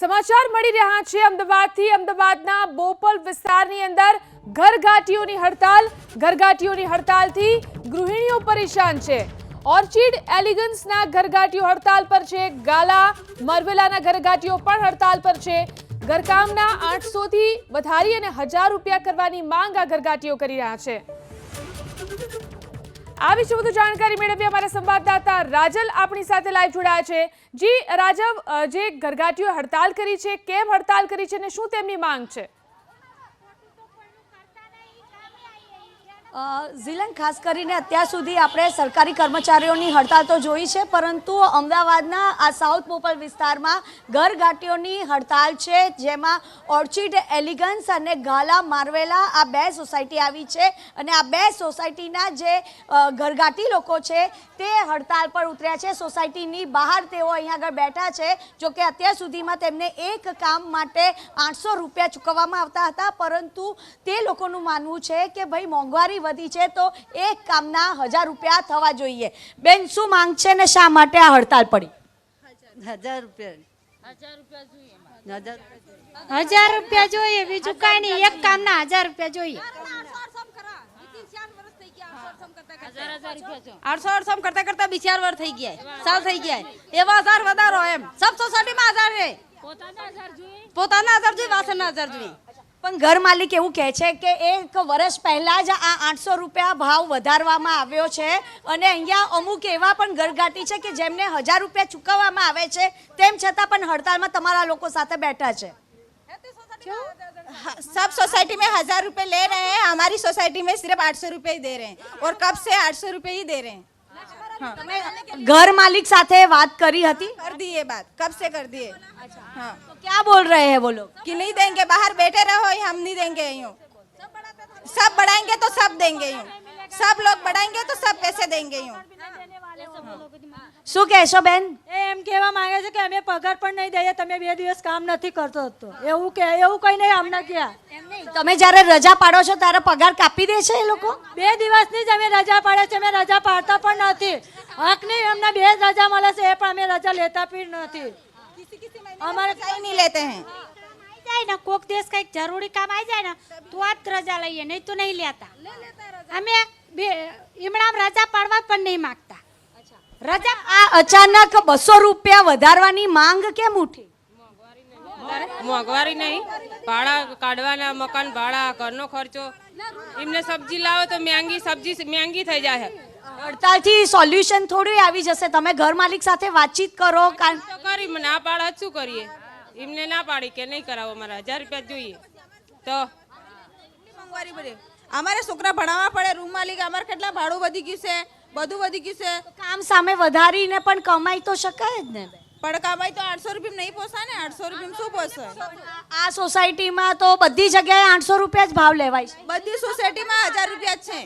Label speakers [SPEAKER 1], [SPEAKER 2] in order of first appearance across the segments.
[SPEAKER 1] સમાચાર મળી રહ્યા છે. અમદાવાદથી અમદાવાદના બોપલ વિસ્તારની અંદર ઘરઘાટીઓની હડતાલ ઘરઘાટીઓની હડતાલથી ગૃહિણીઓ પરેશાન છે. ઓર્ચિડ એલિગન્સના ઘરઘાટીઓ હડતાલ પર છે. ગાલા મરવેલાના ઘરઘાટીઓ પણ હડતાલ પર છે. ઘરકામના આઠસોથી વધારી અને હજાર રૂપિયા કરવાની માંગ આ ઘરઘાટીઓ કરી રહ્યા છે. આ વિશે વધુ જાણકારી મેળવીએ અમારા સંવાદદાતા રાજલ આપણી સાથે લાઈવ જોડાયા છે. જી, રાજવ જે ઘરઘાટીઓ હડતાલ કરી છે, કેમ હડતાલ કરી છે અને શું તેમની માંગ છે?
[SPEAKER 2] ઝીલન, ખાસ કરીને અત્યાર સુધી આપણે સરકારી કર્મચારીઓની હડતાલ તો જોઈ છે, પરંતુ અમદાવાદના આ સાઉથ પોપલ વિસ્તારમાં ઘરઘાટીઓની હડતાલ છે, જેમાં ઓર્ચિડ એલિગન્સ અને ગાલા મારવેલા આ બે સોસાયટી આવી છે અને આ બે સોસાયટીના જે ઘરઘાટી લોકો છે, તે હડતાલ પર ઉતર્યા છે. સોસાયટીની બહાર તેઓ અહીંયા આગળ બેઠા છે જોકે અત્યાર સુધીમાં તેમને એક કામ માટે આઠસો રૂપિયા ચૂકવવામાં આવતા હતા, પરંતુ તે લોકોનું માનવું છે કે, ભાઈ મોંઘવારી વધી છે તો એક કામના હજાર રૂપિયા થવા જોઈએ. બેન શું માંગ છે ને શા માટે આ હડતાલ પડી?
[SPEAKER 3] હજાર રૂપિયા. હજાર
[SPEAKER 4] હજાર રૂપિયા જોઈએ. બીજું કઈ નહીં. એક કામના હજાર રૂપિયા જોઈએ.
[SPEAKER 3] આઠસો આઠસો કરતા કરતા. બી ચાર વાર થઈ ગયા. સાવ થઈ ગયા. એવા હજાર વધારો એમ. સબ સોસાયટીમાં હજાર છે. પોતાના હજાર જોઈએ વાસણના હજાર જોઈએ.
[SPEAKER 2] પણ ઘર માલિક એવું કહે છે કે એક વર્ષ પહેલા જ આ આઠસો રૂપિયા ભાવ વધારવામાં આવ્યો છે અને અહીંયા અમુક એવા પણ ઘરઘાટી છે કે જેમને હજાર રૂપિયા ચૂકવવામાં આવે છે તેમ છતાં પણ હડતાલમાં તમારા લોકો સાથે બેઠા છે
[SPEAKER 5] सब सोसाइटी में हजार रुपए ले रहे हैं हमारी सोसाइटी में सिर्फ आठ सौ रुपये ही दे रहे हैं और कब से आठ सौ रुपये ही दे रहे हैं
[SPEAKER 2] घर मालिक साथे बात करी हती
[SPEAKER 5] कर दी ये बात कब से कर दिए अच्छा हाँ
[SPEAKER 2] तो क्या बोल रहे हैं वो लोग
[SPEAKER 5] कि नहीं देंगे बाहर बैठे रहो हम नहीं देंगे यूँ सब बढ़ाएंगे तो सब देंगे यूँ सब लोग बढ़ाएंगे तो सब पैसे देंगे यूँ
[SPEAKER 2] શું કહેશો બેન?
[SPEAKER 6] એ એમ કહેવા માંગે છે કે અમે પગાર પણ નહીં દઈએ તમે બે દિવસ કામ નથી કરતો હતો એવું કે એવું કઈ નહીં અમને ક્યાં?
[SPEAKER 2] તમે જ્યારે રજા પાડો છો ત્યારે પગાર કાપી દે છે એ લોકો?
[SPEAKER 6] બે દિવસની જ અમે રજા પાડે છે અમે રજા પાડતા પણ નથી. હક નહીં અમને બે રજા મળે છે એ પણ અમે રજા લેતા પણ નથી. અમારે
[SPEAKER 5] કઈ નહીં લેતે
[SPEAKER 4] હે. જાય ને કોક દેશ કંઈક જરૂરી કામ આવી જાય ને તો આ રજા લઈએ નહીં તો નહીં લેતા. અમે બે ઈમણામ રજા પાડવા પણ નહીં માગતા.
[SPEAKER 2] રજા આ અચાનક બસો રૂપિયા વધારવાની માંગ કેમ ઉઠી?
[SPEAKER 7] મોંઘવારી નહીં. ભાડા કાઢવાના મકાન ભાડા ઘરનો ખર્ચો. એમને સબ્જી લાવો તો મહેંગી સબ્જી મહેંગી થઈ જાય
[SPEAKER 2] હડતાલથી સોલ્યુશન થોડું આવી જશે. તમે ઘર માલિક સાથે વાતચીત કરો
[SPEAKER 7] કરી મને ના પાડા શું કરીએ? એમને ના પાડી કે નહીં કરાવો અમારા હજાર રૂપિયા જોઈએ. તો?
[SPEAKER 5] મોંઘવારી અમારે છોકરા ભણાવવા પડે રૂમ માલિક અમારે કેટલા ભાડું વધી ગયું છે? બધું વધી ગયું છે.
[SPEAKER 2] કામ સામે વધારીને પણ કમાઈ તો શકાય જ ને
[SPEAKER 5] પણ કમાઈ તો આઠસો રૂપિયા નહીં પોસાય ને આઠસો રૂપિયા શું પોસાય?
[SPEAKER 2] આ સોસાયટીમાં તો બધી જગ્યાએ આઠસો રૂપિયા જ ભાવ લેવાય છે.
[SPEAKER 5] બધી સોસાયટીમાં હજાર રૂપિયા જ છે.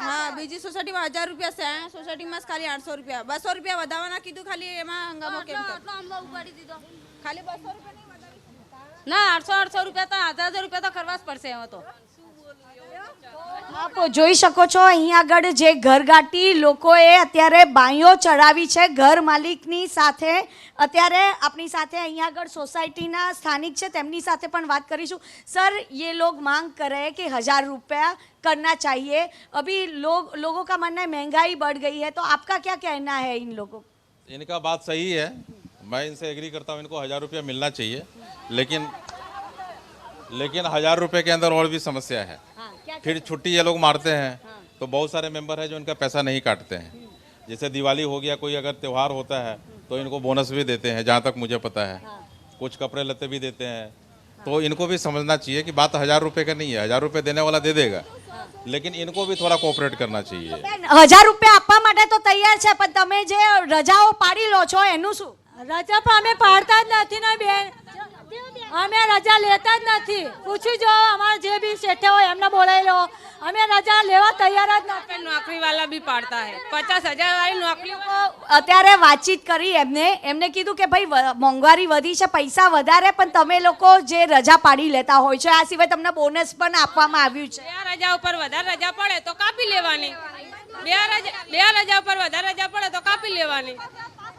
[SPEAKER 5] હા બીજી સોસાયટીમાં હજાર રૂપિયા છે. આ સોસાયટીમાં જ ખાલી આઠસો રૂપિયા. બસો રૂપિયા વધારવાના કીધું ખાલી એમાં હંગામો કેમ કરે? ખાલી બસો રૂપિયા
[SPEAKER 3] ના આઠસો આઠસો રૂપિયા તો હજાર હજાર રૂપિયા તો કરવા જ પડશે એમાં તો.
[SPEAKER 2] આપ જોઈ શકો છો અહીં આગળ જે ઘરગાટી લોકોએ અત્યારે બાઈઓ ચડાવી છે ઘર માલિકની સાથે અત્યારે આપણી સાથે અહીં આગળ સોસાયટીના સ્થાનિક છે તેમની સાથે પણ વાત કરીશું સર ये लोग मांग कर रहे हैं कि हजार रुपया करना चाहिए अभी लोग लोगों का मानना है महंगाई बढ़ गई है तो आपका क्या कहना है इन लोगों को
[SPEAKER 8] इनका बात सही है मैं इनसे एग्री करता हूँ इनको हज़ार रुपया मिलना चाहिए लेकिन लेकिन हज़ार रुपये के अंदर और भी समस्या है फिर छुट्टी ये लोग मारते हैं तो बहुत सारे मेंबर हैं जो इनका पैसा नहीं काटते हैं जैसे दिवाली हो गया कोई अगर त्यौहार होता है तो इनको बोनस भी देते हैं जहाँ तक मुझे पता है कुछ कपड़े लत्ते भी देते हैं तो इनको भी समझना चाहिए कि बात हज़ार रुपये का नहीं है हज़ार रुपये देने वाला दे देगा लेकिन इनको भी थोड़ा कोऑपरेट करना चाहिए
[SPEAKER 2] બેન, હજાર રૂપિયા આપવા માટે તો તૈયાર છે પણ તમે જે રજાઓ પાડી લો છો એનું શું
[SPEAKER 6] રજા પણ અમે પાડતા જ નથી ને બેન અમે રજા લેતા જ નથી. પૂછી જો અમારા જે બી શેઠે હોય એમને બોલાવી લો. અમે રજા લેવા તૈયાર જ નથી
[SPEAKER 7] નોકરી વાળા બી પાડતા હે. પચાસ હજાર વાળી નોકરી
[SPEAKER 2] અત્યારે વાતચીત કરી એમને. એમને કીધું કે ભાઈ મોંઘવારી વધી છે પૈસા વધારે પણ તમે લોકો જે રજા પાડી લેતા હોય છે આ સિવાય તમને બોનસ પણ આપવામાં આવ્યું છે.
[SPEAKER 7] આ રજા ઉપર વધારે રજા પડે તો કાપી લેવાની. બે રજા બે રજા ઉપર વધારે રજા પડે તો કાપી લેવાની.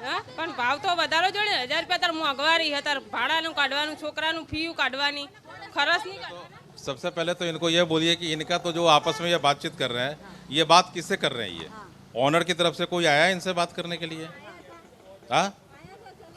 [SPEAKER 7] હા પણ ભાવ તો વધારો જોડે ને હજાર રૂપિયા તાર મોંઘવારી છે તાર ભાડાનું કાઢવાનું છોકરાનું ફીયું કાઢવાની ખરચ નહીં કાઢવાની.
[SPEAKER 8] सबसे पहले तो इनको ये बोलिए कि इनका तो जो आपस में ये बातचीत कर रहे हैं ये बात किससे कर रहे हैं ये ऑनर की तरफ से कोई आया है इनसे बात करने के लिए हाँ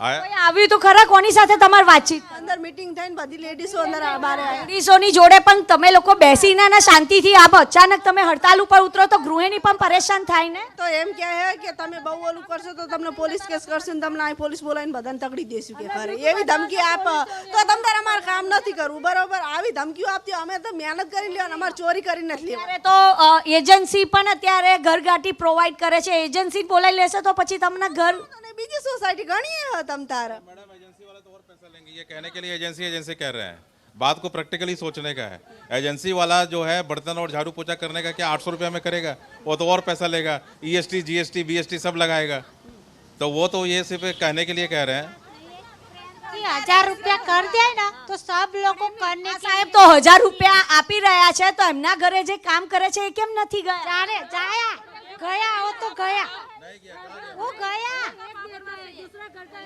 [SPEAKER 2] આવ્યું તો ખરા કોની સાથે તમારી વાતચીત?
[SPEAKER 9] અંદર મીટિંગ થઈને બધી લેડીઝો અંદર બારે
[SPEAKER 2] લેડીઝોની જોડે પણ તમે લોકો બેસીને ને શાંતિથી આપ અચાનક તમે હડતાલ ઉપર ઉતરો તો ગૃહિણી પણ પરેશાન થાય ને?
[SPEAKER 9] તો એમ કહે છે કે તમે બહુ ઓલું કરશો તો તમને પોલીસ કેસ કરશે ને તમને અહીં પોલીસ બોલાવીને બધાને તકડી દેશું કે ખરે. એવી ધમકી આપ તો તમ તારે અમારે કામ નથી કરવું બરોબર? આવી ધમકીઓ આપતી અમે તો મહેનત કરી લેવાની અમારે ચોરી કરી નથી લેવાની.
[SPEAKER 2] તો એજન્સી પણ અત્યારે ઘરગાંઠી પ્રોવાઈડ કરે છે. એજન્સી બોલાવી લેશે તો પછી તમને ઘર
[SPEAKER 9] અને બીજી સોસાયટી ઘણી હે તમ તારે
[SPEAKER 8] मैडम एजेंसी वाले तो और पैसा लेंगे ये कहने के लिए एजेंसी एजेंसी कह रहे हैं बात को प्रैक्टिकली सोचने का है एजेंसी वाला जो है बर्तन और झाड़ू पोछा करने का क्या आठ सौ रुपया में करेगा वो तो और पैसा लेगा E S T G S T B S T सब लगाएगा तो वो तो ये सिर्फ कहने के लिए कह रहे हैं
[SPEAKER 4] कि हजार रुपया कर दे ना तो सब लोग को करने की
[SPEAKER 2] સાહેબ તો હજાર રૂપિયા આપી રહ્યા છે તો એમના ઘરે જે કામ કરે છે એ કેમ નથી ગયા
[SPEAKER 4] जाने जाया गया वो तो गया वो गया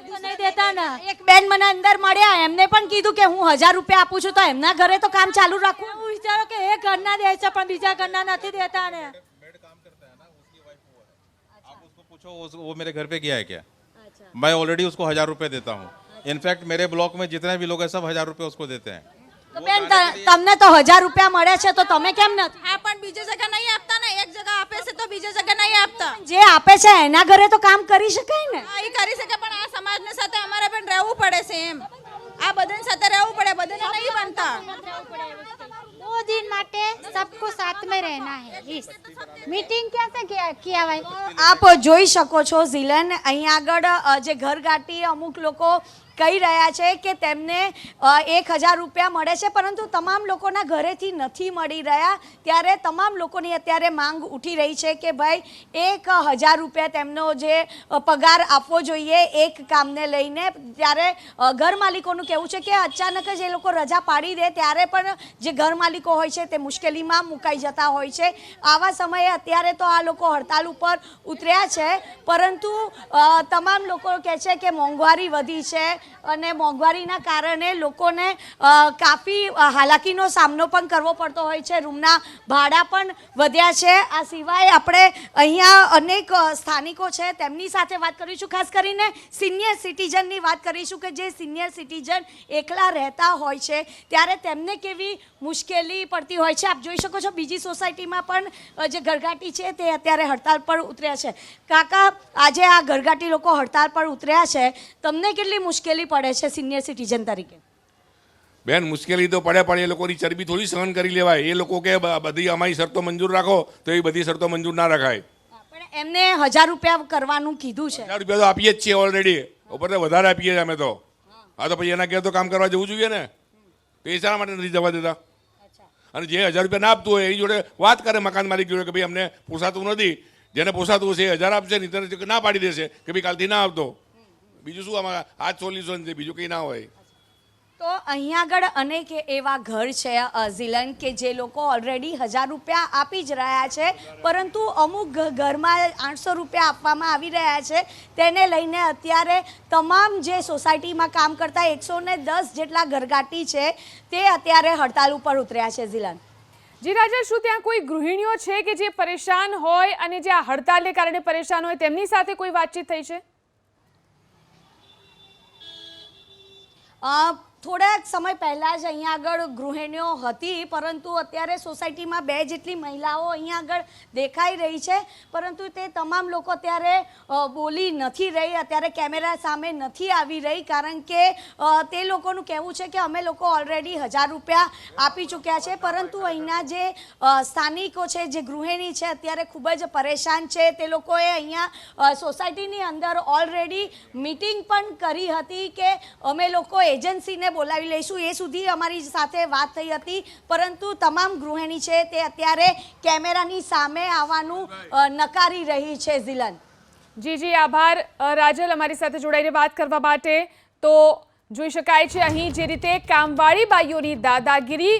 [SPEAKER 6] તો નહીં દેતા ને
[SPEAKER 2] એક બેન મને અંદર મળ્યા એમને પણ કીધું કે હું હજાર રૂપિયા આપું છું તો એમના ઘરે તો કામ ચાલુ રાખવું
[SPEAKER 6] હું વિચારો કે એ ઘરના દે છે પણ બીજા ઘરના નથી દેતા ને
[SPEAKER 8] आप उसको पूछो उस- वो मेरे घर पे गया है क्या मैं ऑलरेडी उसको हजार रुपए देता हूँ इनफैक्ट मेरे ब्लॉक में जितने भी लोग हैं सब हजार रुपए उसको देते हैं
[SPEAKER 2] તો બેન ત- તમને તો હજાર રૂપિયા મળે છે તો તમે કેમ નથી
[SPEAKER 5] હા પણ બીજી જગ્યા નહીં આપતા ને એક જગ્યા આપે છે તો બીજી જગ્યા નહીં આપતા
[SPEAKER 2] જે આપે છે એના ઘરે તો કામ કરી શકાય ને
[SPEAKER 5] હા એ કરી શકે પણ આ સમાજની સાથે અમારે પણ રહેવું પડે છે એમ આ બધાની સાથે રહેવું પડે બધાને નહીં બનતા
[SPEAKER 4] दो दिन माटे सबको साथ में रहना है इस मीटिंग कैसे किया किया भाई
[SPEAKER 2] આપ જોઈ શકો છો ઝીલન અહીં આગળ અ, જે ઘરગાંઠી અમુક લોકો કહી રહ્યા છે કે તેમને એક હજાર રૂપિયા મળે છે, પરંતુ તમામ લોકોના ઘરેથી નથી મળી રહ્યા. ત્યારે તમામ લોકોની અત્યારે માંગ ઉઠી રહી છે કે ભાઈ, એક હજાર રૂપિયા તેમનો જે પગાર આપવો જોઈએ, એક કામને લઈને. ત્યારે ઘર માલિકોનું કહેવું છે કે અચાનક જ એ લોકો રજા પાડી દે, ત્યારે પણ જે ઘર માલિકો હોય છે તે મુશ્કેલીમાં મુકાઈ જતા હોય છે. આવા સમયે અત્યારે તો આ લોકો હડતાલ ઉપર ઉતર્યા છે, પરંતુ તમામ લોકો કહે છે કે મોંઘવારી વધી છે અને મોંઘવારીના કારણે લોકોને કાફી હાલાકીનો સામનો પણ કરવો પડતો હોય છે. રૂમના ભાડા પણ વધ્યા છે. આ સિવાય આપણે અહીંયા અનેક સ્થાનિકો છે. તેમની સાથે વાત કરીશું. ખાસ કરીને સિનિયર સિટીઝનની વાત કરીશું કે જે સિનિયર સિટીઝન એકલા રહેતા હોય છે. ત્યારે તેમને કેવી મુશ્કેલી પડતી હોય છે? આપ જોઈ શકો છો, બીજી સોસાયટીમાં પણ જે ઘરઘાટી છે તે અત્યારે હડતાલ પર ઉતર્યા છે. કાકા, આજે આ ઘરઘાટી લોકો હડતાલ પર ઉતર્યા છે. તમને કેટલી મુશ્કેલી પડે છે સિનિયર સિટીઝન તરીકે?
[SPEAKER 10] બેન મુશ્કેલી તો પડે પણ એ લોકોની ચરબી થોડી સહન કરી લેવાય. એ લોકો કે બધી અમારી શરતો મંજૂર રાખો તો એ બધી શરતો મંજૂર ના રખાય.
[SPEAKER 2] પણ એમને હજાર રૂપિયા કરવાનું કીધું છે.
[SPEAKER 10] હજાર રૂપિયા તો આપીએ જ છીએ ઓલરેડી ઉપર તો વધારે આપીએ છીએ અમે તો. હા તો પછી એના ઘેર તો કામ કરવા જવું જોઈએ ને. તો એ શા માટે નથી જવા દેતા. અને જે હજાર રૂપિયા ના આપતું હોય એની જોડે વાત કરે મકાન માલિક જોડે કે ભાઈ અમને પોસાતું નથી. જેને પોસાતું હશે એ હજાર આપશે નહીં ના પાડી દેશે કે ભાઈ કાલથી ના આપતો બીજું શું આમાં આ જ સોલ્યુશન છે બીજું કંઈ ના હોય.
[SPEAKER 2] તો અહીંયા આગળ અનેક એવા ઘર છે ઝીલન કે જે લોકો ઓલરેડી હજાર રૂપિયા આપી જ રહ્યા છે પરંતુ અમુક ઘ- ઘરમાં આઠસો રૂપિયા આપવામાં આવી રહ્યા છે. તેને લઈને અત્યારે તમામ જે સોસાયટીમાં કામ કરતા એકસો ને દસ જેટલા ઘરગાટી છે તે અત્યારે હડતાલ ઉપર ઉતર્યા છે ઝીલન.
[SPEAKER 1] જી રાજા શું ત્યાં કોઈ ગૃહિણીઓ છે કે જે પરેશાન હોય અને જે આ હડતાલને કારણે પરેશાન હોય તેમની સાથે કોઈ વાતચીત થઈ છે?
[SPEAKER 2] up થોડાક સમય પહેલાં જ અહીંયા આગળ ગૃહિણીઓ હતી, પરંતુ અત્યારે સોસાયટીમાં બે જેટલી મહિલાઓ અહીંયા આગળ દેખાઈ રહી છે. પરંતુ તે તમામ લોકો અત્યારે બોલી નથી રહી, અત્યારે કેમેરા સામે નથી આવી રહી, કારણ કે તે લોકોનું કહેવું છે કે અમે લોકો ઓલરેડી હજાર રૂપિયા આપી ચૂક્યા છે. પરંતુ અહીંના જે સ્થાનિકો છે, જે ગૃહિણી છે, અત્યારે ખૂબ જ પરેશાન છે. તે લોકોએ અહીંયા સોસાયટીની અંદર ઓલરેડી મીટિંગ પણ કરી હતી કે અમે લોકો એજન્સીને બોલાવી લઈશું. એ સુધી અમારી સાથે વાત થઈ હતી. પરંતુ તમામ ગૃહિણી છે તે અત્યારે કેમેરાની સામે આવવાનું નકારી રહી છે ઝિલન.
[SPEAKER 1] જી જી, આભાર. રાજલ, અમારી સાથે જોડાઈને વાત કરવા માટે. તો જોઈ શકાય છે, અહીં જે રીતે કામવાળી બાઈઓની દાદાગીરી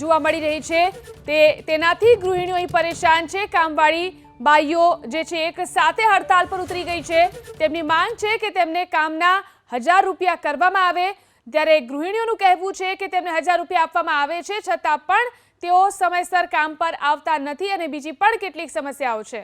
[SPEAKER 1] જોવા મળી રહી છે, તે તેનાથી ગૃહિણીઓ પરેશાન છે. કામવાળી બાઈઓ જે છે, એક સાથે હડતાલ પર ઉતરી ગઈ છે. તેમની માંગ છે કે તેમને કામના હજાર રૂપિયા કરવામાં આવે. ત્યારે ગૃહિણીઓનું કહેવું છે કે તેમને હજાર રૂપિયા આપવામાં આવે છે, છતાં પણ તેઓ સમયસર કામ પર આવતા નથી અને બીજી પણ કેટલીક સમસ્યાઓ છે.